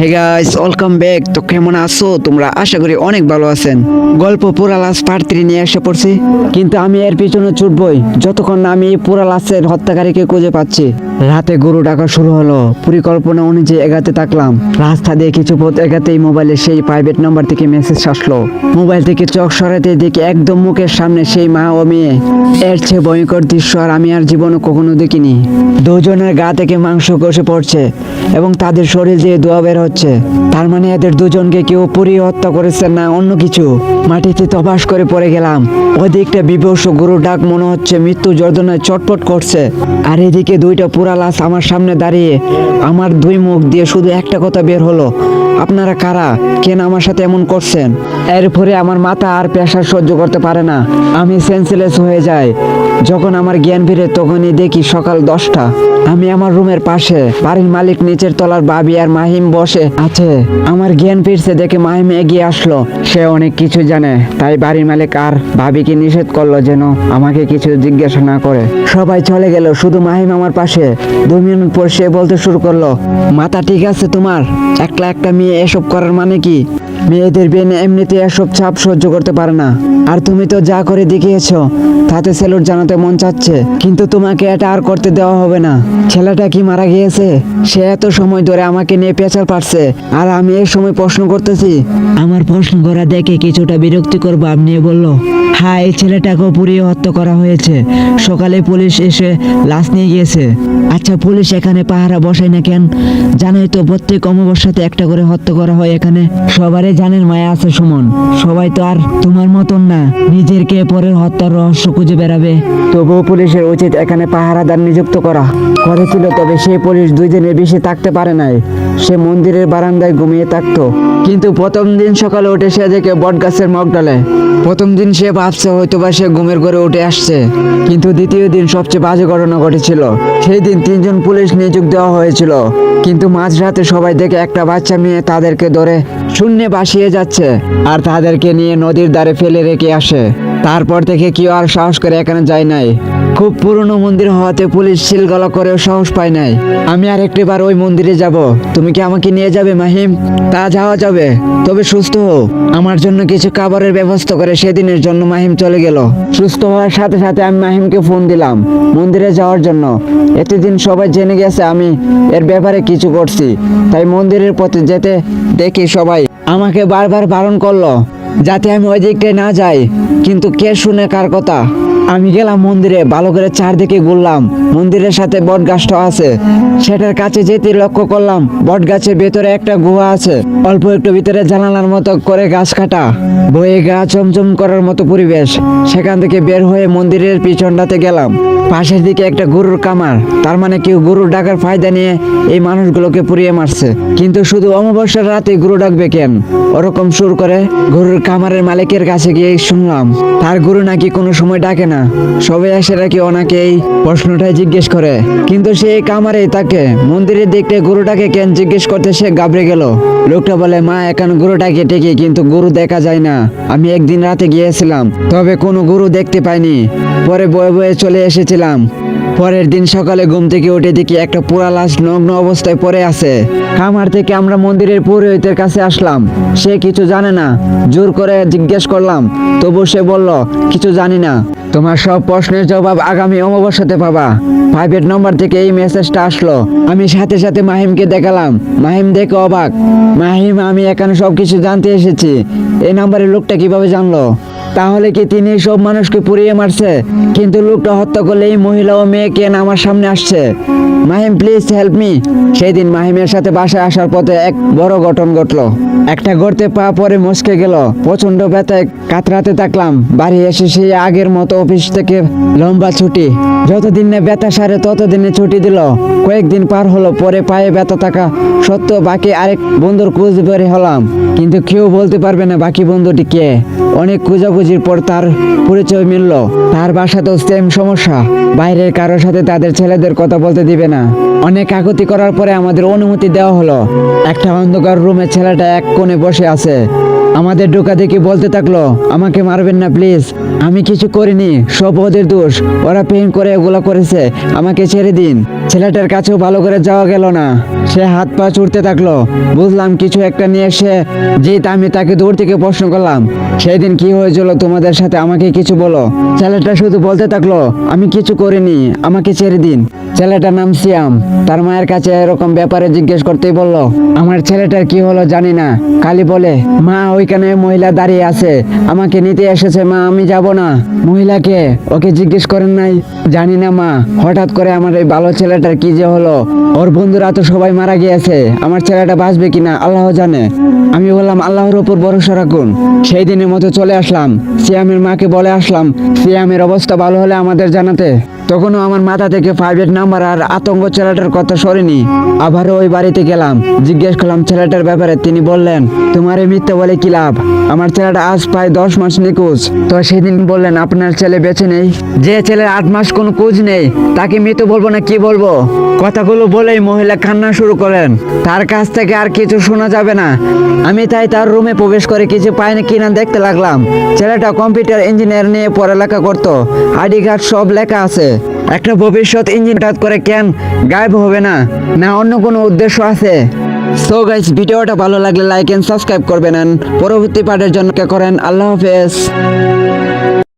Hey guys welcome back তো কেমন আছো? তোমরা আশা করি অনেক ভালো আছেন। গল্প পুরা লাশ পার্ট থ্রি নিয়ে এসে পড়ছি। কিন্তু আমি এর পিছনে ছুটবই। যতক্ষণ না আমি পুরা লাশের হত্যাকারীকে খুঁজে পাচ্ছি। রাতে গরু ডাকা শুরু হলো। পরিকল্পনা অনুযায়ী এগাতে থাকলাম। রাস্তা দিয়ে কিছু পথ এগাতেই মোবাইলে সেই প্রাইভেট নাম্বার থেকে মেসেজ আসলো। মোবাইল থেকে চোখ সরাতে দেখি একদম মুখের সামনে সেই মা ও মেয়ে। এর চেয়ে ভয়ঙ্কর দৃশ্য আর আমি আর জীবনে কখনো দেখিনি। দুজনের গা থেকে মাংস কষে পড়ছে এবং তাদের শরীর দিয়ে দোয়া বের হচ্ছে। তার মানে এদের দুজনকে কেউ পুড়িয়ে হত্যা করেছে না অন্য কিছু? মাটিতে তবাস করে পড়ে গেলাম। ওদিকটা বিভৎস গরুর ডাক মনে হচ্ছে মৃত্যু যন্ত্রণায় চটপট করছে। আর এদিকে দুইটা পুরা লাশ আমার সামনে দাঁড়িয়ে আমার দুই মুখ দিয়ে শুধু একটা কথা বের হলো। আপনারা কারা? কেন আমার সাথে এমন করছেন? এরপরে আমার মাথা আর প্রেশার সহ্য করতে পারে না। আমি সেন্সলেস হয়ে যাই। যখন আমার জ্ঞান ফিরে তখনই দেখি সকাল দশটা। আমি আমার রুমের পাশে, বাড়ির মালিক নিচের তলার বাবি আর মাহিম বসে আছে। আমার জ্ঞান ফিরছে দেখে মাহিম এগিয়ে আসলো। সে অনেক কিছু জানে, তাই বাড়ির মালিক আর ভাবিকে নিষেধ করল যেন আমাকে কিছু জিজ্ঞাসা না করে। সবাই চলে গেল, শুধু মাহিম আমার পাশে। দু মিনিট পর সে বলতে শুরু করল, মাথা ঠিক আছে তোমার? একলা একটা মেয়ে এসব করার মানে কি? মেয়েদের বেন এমনিতে এসব চাপ সহ্য করতে পারে না। আর তুমি তো যা করে দেখিয়েছো, তাতে সেলুট জানাতে মন চাচ্ছে, কিন্তু তোমাকে এটা আর করতে দেওয়া হবে না। ছেলেটা কি মারা গিয়েছে? সে এত সময় ধরে আমাকে নিয়ে পেঁচাল পারছে আর আমি এই সময় প্রশ্ন করতেছি। আমার প্রশ্ন করা দেখে কিছুটা বিরক্তিকর ভাব নিয়ে বলল হ্যাঁ এই ছেলেটাকেও পুড়িয়ে হত্যা করা হয়েছে। সকালে পুলিশ এসে লাশ নিয়ে গিয়েছে। আচ্ছা পুলিশ এখানে পাহারা বসায় না কেন? জানোই তো, প্রত্যেক অমাবস্যাতে একটা করে হত্যা করা হয় এখানে। সবারই জানেন মায়া আছে সুমন। সবাই তো আর তোমার মতন না, নিজের কে পরের হত্যার রহস্য খুঁজে বেড়াবে। তবুও পুলিশের উচিত এখানে পাহারাদার নিযুক্ত করা। করেছিল তবে সেই পুলিশ দুই দিনের বেশি থাকতে পারে নাই। সে মন্দিরের বারান্দায় ঘুমিয়ে থাকতো। কিন্তু প্রথম দিন সকালে উঠে সে দেখে বট গাছের মগ ডালে প্রথম দিন সে ভাবছে হয়তো বা সে ঘুমের ঘরে উঠে আসছে। কিন্তু দ্বিতীয় দিন সবচেয়ে বাজে ঘটনা ঘটেছিল। সেই দিন তিনজন পুলিশ নিযুক্ত দেওয়া হয়েছিল। কিন্তু মাঝরাতে সবাই দেখে একটা বাচ্চা মেয়ে তাদেরকে ধরে শূন্যে বাসিয়ে যাচ্ছে আর তাদেরকে নিয়ে নদীর দ্বারে ফেলে রেখে আসে। তারপর থেকে কেউ আর সাহস করে এখানে যায় নাই। খুব পুরনো মন্দির হওয়াতে পুলিশ সিলগলা করেও সাহস পায় নাই। আমি আর একটিবার ওই মন্দিরে যাব। তুমি কি আমাকে নিয়ে যাবে, মাহিম? তা যাওয়া যাবে। তবে সুস্থ হও। আমার জন্য কিছু খাবারের ব্যবস্থা করে সেদিনের জন্য মাহিম চলে গেল। সুস্থ হওয়ার সাথে সাথে আমি মাহিমকে ফোন দিলাম মন্দিরে যাওয়ার জন্য। এতদিন সবাই জেনে গেছে আমি এর ব্যাপারে কিছু করছি। তাই মন্দিরের পথে যেতে দেখি সবাই আমাকে বারবার বারণ করল, যাতে আমি ওই দিকটায় না যাই। কিন্তু কে শুনে কার কথা? আমি গেলাম মন্দিরে, ভালো করে চারদিকে ঘুরলাম। মন্দিরের সাথে বট গাছটা আছে। সেটার কাছে যেতে লক্ষ্য করলাম বট গাছের ভেতরে একটা গুহা আছে। অল্প একটু ভিতরে জানালার মতো করে গাছ কাটা। বয়ে গা চমচম করার মতো পরিবেশ। সেখান থেকে বের হয়ে মন্দিরের পিছনটাতে গেলাম। পাশের দিকে একটা গরুর কামার তার মানে কেউ গরুর ডাকার ফায়দা নিয়ে এই মানুষগুলোকে পুড়িয়ে মারছে। কিন্তু শুধু অমাবস্যার রাতে গরু ডাকবে কেন? ওরকম সুর করে গরুর কামারের মালিকের কাছে গিয়ে শুনলাম, তার গরু নাকি কোনো সময় ডাকে না। সবাই এসে নাকি ওনাকেই, প্রশ্নটাই জিজ্ঞেস করে। কিন্তু সে কামারে তাকে, মন্দিরের দেখতে গুরুটাকে কেন জিজ্ঞেস করতে সে গাবড়ে গেল। লোকটা বলে, মা, এখন গরুটাকে টেকে কিন্তু গরু দেখা যায় না। আমি একদিন রাতে গিয়েছিলাম, তবে কোনো গুরু দেখতে পাইনি। পরে বয়ে বয়ে চলে এসেছিলাম। পরের দিন সকালে ঘুম থেকে উঠে দেখি একটা পোড়া লাশ নগ্ন অবস্থায় পড়ে আছে। খামার থেকে আমরা মন্দিরের পুরোহিতের কাছে আসলাম। সে কিছু জানে না। জোর করে জিজ্ঞেস করলাম। তবু সে বলল, কিছু জানি না। তোমার সব প্রশ্নের জবাব আগামী অমাবস্যাতে পাবা। প্রাইভেট নম্বর থেকে এই মেসেজটা আসলো। আমি সাথে সাথে মাহিমকে দেখালাম। মাহিম দেখে অবাক। মাহিম, আমি এখানে সব কিছু জানতে এসেছি। এই নাম্বারের লোকটা কীভাবে জানলো? তাহলে কি তিনি সব মানুষকে পুড়িয়ে মারছে? কিন্তু লোকটা হত্যা করলে এই মহিলা ও মেয়ে কেন আমার সামনে আসছে। মাহিম প্লিজ হেল্প মি সেই দিন মাহিমের সাথে বাসায় আসার পথে এক বড় ঘটন ঘটলো। একটা গড়তে পা পরে মস্কে গেল। প্রচণ্ড ব্যথায় কাতরাতে থাকলাম। বাড়ি এসে সেই আগের মতো অফিস থেকে লম্বা ছুটি। যতদিন না ব্যথা সারে, ততদিনে ছুটি দিল। কয়েকদিন পার হলো, পরে পায়ে ব্যথা থাকা সত্য বাকি আরেক বন্ধুর খোঁজ বেরে হলাম। কিন্তু কেউ বলতে পারবে না বাকি বন্ধুটি কে। অনেক খোঁজাখুঁজির পর তার পরিচয় মিলল। তার বাসাতেও সেম সমস্যা। বাইরের কারোর সাথে তাদের ছেলেদের কথা বলতে দিবে না। অনেক আকুতি করার পরে আমাদের অনুমতি দেওয়া হলো। একটা অন্ধকার রুমে ছেলেটা এক কোণে বসে আছে। আমাদের ঢোকা দেখে বলতে থাকল, আমাকে মারবেন না প্লিজ আমি কিছু করিনি। সব ওদের দোষ। ওরা পেন করে এগুলো করেছে। আমাকে ছেড়ে দিন। ছেলেটার কাছেও ভালো করে যাওয়া গেল না। সে হাত পা চুড়তে থাকল। বুঝলাম কিছু একটা নিয়ে এসে জিত, আমি তাকে দূর থেকে প্রশ্ন করলাম সেই দিন কি হয়েছিল? তোমাদের সাথে আমাকে কিছু বলো। ছেলেটা শুধু বলতে থাকল, আমি কিছু করিনি, আমাকে ছেড়ে দিন। ছেলেটার নাম সিয়াম। তার মায়ের কাছে এরকম ব্যাপারে জিজ্ঞেস করতেই বলল, আমার ছেলেটার কি হলো জানি না। কালি বলে, মা, ওইখানে মহিলা দাঁড়িয়ে আছে। আমাকে নিতে এসেছে, মা, আমি যাব না। মহিলাকে, ওকে জিজ্ঞেস করেন নাই? জানি না, মা। হঠাৎ করে আমার এই ভালো ছেলেটার কি যে হলো? ওর বন্ধুরা তো সবাই মারা গিয়েছে। আমার ছেলেটা বাঁচবে কিনা আল্লাহ জানে। আমি বললাম, আল্লাহর উপর ভরসা রাখুন। সেই দিনের মতো চলে আসলাম। সিয়ামের মাকে বলে আসলাম, সিয়ামের অবস্থা ভালো হলে আমাদের জানাতে। তখনও আমার মাথা থেকে প্রাইভেট নাম্বার আর আতঙ্ক ছেলেটার কথা সরেনি। আবারও ওই বাড়িতে গেলাম। জিজ্ঞেস করলাম, ছেলেটার ব্যাপারে? তিনি বললেন, তোমার এই মিথ্যে বলে কি লাভ? আমার ছেলেটা আজ প্রায় দশ মাস নিখোঁজ। তো সেদিন বললেন, আপনার ছেলে বেঁচে নেই। যে ছেলের আট মাস কোনো খোঁজ নেই, তাকে মৃত বলব না কি বলব? কথাগুলো বলেই মহিলা কান্না শুরু করেন তার কাছ থেকে আর কিছু শোনা যাবে না। আমি তাই তার রুমে প্রবেশ করে কিছু পাইনি কিনা দেখতে লাগলাম। ছেলেটা কম্পিউটার ইঞ্জিনিয়ার নিয়ে পড়ালেখা করতো। আইডি কার্ড সব লেখা আছে। একটা ভবিষ্যৎ ইঞ্জিন হঠাৎ করে কেন গায়েব হবে না? না, অন্য কোনো উদ্দেশ্য আছে? সো গাইস ভিডিওটা ভালো লাগলে লাইক এন্ড সাবস্ক্রাইব করবেন পরবর্তী পার্টের জন্য করেন। আল্লাহ হাফেজ।